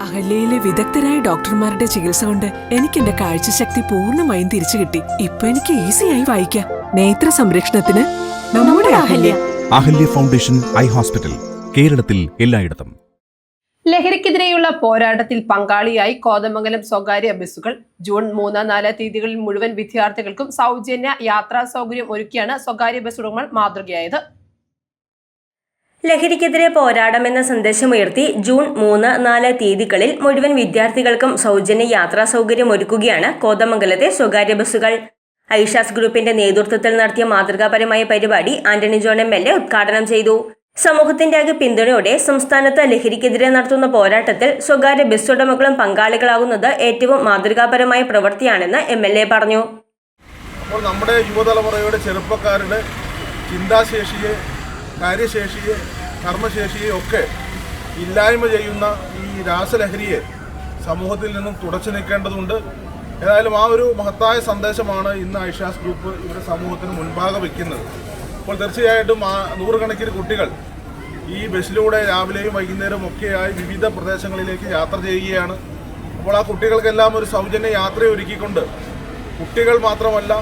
അഹല്യയിലെ വിദഗ്ധരായ ഡോക്ടർമാരുടെ ചികിത്സ കൊണ്ട് എനിക്ക് എന്റെ കാഴ്ചശക്തി പൂർണമായും തിരിച്ചു കിട്ടി. ഇപ്പൊ എനിക്ക് ഈസിയായി വായിക്കാം. നേത്ര സംരക്ഷണത്തിന് നമ്മുടെ Ahalya. Ahalya foundation eye hospital കേരളത്തിൽ എല്ലായിടത്തും. ലഹരിക്കെതിരെയുള്ള പോരാട്ടത്തിൽ പങ്കാളിയായി കോതമംഗലം സ്വകാര്യ ബസ്സുകൾ ജൂൺ മൂന്ന് നാല് തീയതികളിൽ മുഴുവൻ വിദ്യാർത്ഥികൾക്കും സൗജന്യ യാത്രാ സൗകര്യം ഒരുക്കിയാണ് സ്വകാര്യ ബസ് ഉടമകൾ മാതൃകയായത്. ലഹരിക്കെതിരെ പോരാടമെന്ന സന്ദേശമുയർത്തി ജൂൺ മൂന്ന് നാല് തീയതികളിൽ മുഴുവൻ വിദ്യാർത്ഥികൾക്കും സൗജന്യ യാത്രാ സൗകര്യം ഒരുക്കുകയാണ് കോതമംഗലത്തെ സ്വകാര്യ ബസ്സുകൾ. ഐഷാസ് ഗ്രൂപ്പിന്റെ നേതൃത്വത്തിൽ നടത്തിയ മാതൃകാപരമായ പരിപാടി Antony John M L A ഉദ്ഘാടനം ചെയ്തു. സമൂഹത്തിന്റെ ആകെ പിന്തുണയോടെ സംസ്ഥാനത്ത് ലഹരിക്കെതിരെ നടത്തുന്ന പോരാട്ടത്തിൽ സ്വകാര്യ ബസ് ഉടമകളും പങ്കാളികളാകുന്നത് ഏറ്റവും മാതൃകാപരമായ പ്രവൃത്തിയാണെന്ന് എം എൽ എ പറഞ്ഞു. അപ്പോൾ നമ്മുടെ യുവതലമുറയുടെ ചെറുപ്പക്കാരുടെ ചിന്താശേഷിയെ കാര്യശേഷിയെ കർമ്മശേഷിയെ ഒക്കെ ഇല്ലായ്മ ചെയ്യുന്ന ഈ രാസലഹരിയെ സമൂഹത്തിൽ നിന്നും തുടച്ചു നീക്കേണ്ടതുണ്ട്. ഏതായാലും ആ ഒരു മഹത്തായ സന്ദേശമാണ് ഇന്ന് ഐഷാസ് ഗ്രൂപ്പ് ഇവിടെ സമൂഹത്തിന് മുൻപാകെ വയ്ക്കുന്നത് അപ്പോൾ തീർച്ചയായിട്ടും നൂറുകണക്കിന് കുട്ടികൾ ഈ ബസ്സിലൂടെ രാവിലെയും വൈകുന്നേരവും ഒക്കെയായി വിവിധ പ്രദേശങ്ങളിലേക്ക് യാത്ര ചെയ്യുകയാണ്. അപ്പോൾ ആ കുട്ടികൾക്കെല്ലാം ഒരു സൗജന്യ യാത്ര ഒരുക്കിക്കൊണ്ട് കുട്ടികൾ മാത്രമല്ല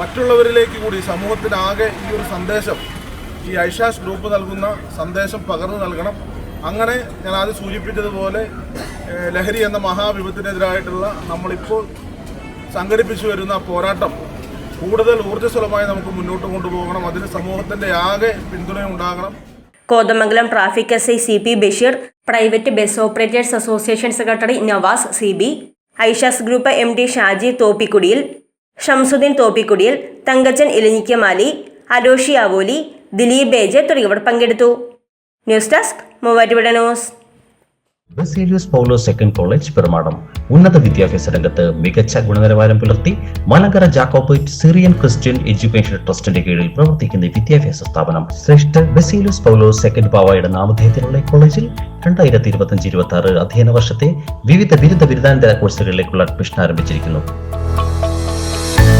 മറ്റുള്ളവരിലേക്ക് കൂടി സമൂഹത്തിനാകെ ഈ ഒരു സന്ദേശം ഈ ഐഷാസ് ഗ്രൂപ്പ് നൽകുന്ന സന്ദേശം പകർന്നു നൽകണം. അങ്ങനെ ഞാൻ ആദ്യം സൂചിപ്പിച്ചതുപോലെ ലഹരി എന്ന മഹാവിപത്തിനെതിരായിട്ടുള്ള നമ്മളിപ്പോൾ സംഘടിപ്പിച്ചു വരുന്ന പോരാട്ടം കൂടുതൽ ഊർജസ്വലമായി നമുക്ക് മുന്നോട്ട് കൊണ്ടുപോകണം. അതിന് സമൂഹത്തിന്റെ ആകെ പിന്തുണ ഉണ്ടാകണം. Kothamangalam traffic S I C P Basheer private bus operators association secretary Navas C B Aisha's group M D Shaji തോപ്പിക്കുടിയിൽ Shamsuddin തോപ്പിക്കുടിയിൽ Thankachan ഇലഞ്ഞിക്കമാലി Aloshi Avoli Dileep ബേജെ തുടങ്ങിയവർ പങ്കെടുത്തു. News desk Muvattupuzha news. Paulo second college Perumadam. ഉന്നത വിദ്യാഭ്യാസ രംഗത്ത് മികച്ച ഗുണനിലവാരം പുലർത്തി Malankara Jacobite Syrian Christian education ട്രസ്റ്റിന്റെ കീഴിൽ പ്രവർത്തിക്കുന്ന വിദ്യാഭ്യാസ സ്ഥാപനം ശ്രേഷ്ഠ ബസേലിയസ് പൗലോ സെക്കൻഡ് പാവായുടെ നാമധേയത്തിലുള്ള കോളേജിൽ രണ്ടായിരത്തി ഇരുപത്തിയഞ്ച് ഇരുപത്തി ആറ് അധ്യയന വർഷത്തെ വിവിധ ബിരുദ ബിരുദാനന്തര കോഴ്സുകളിലേക്കുള്ള അഡ്മിഷൻ ആരംഭിച്ചിരിക്കുന്നു.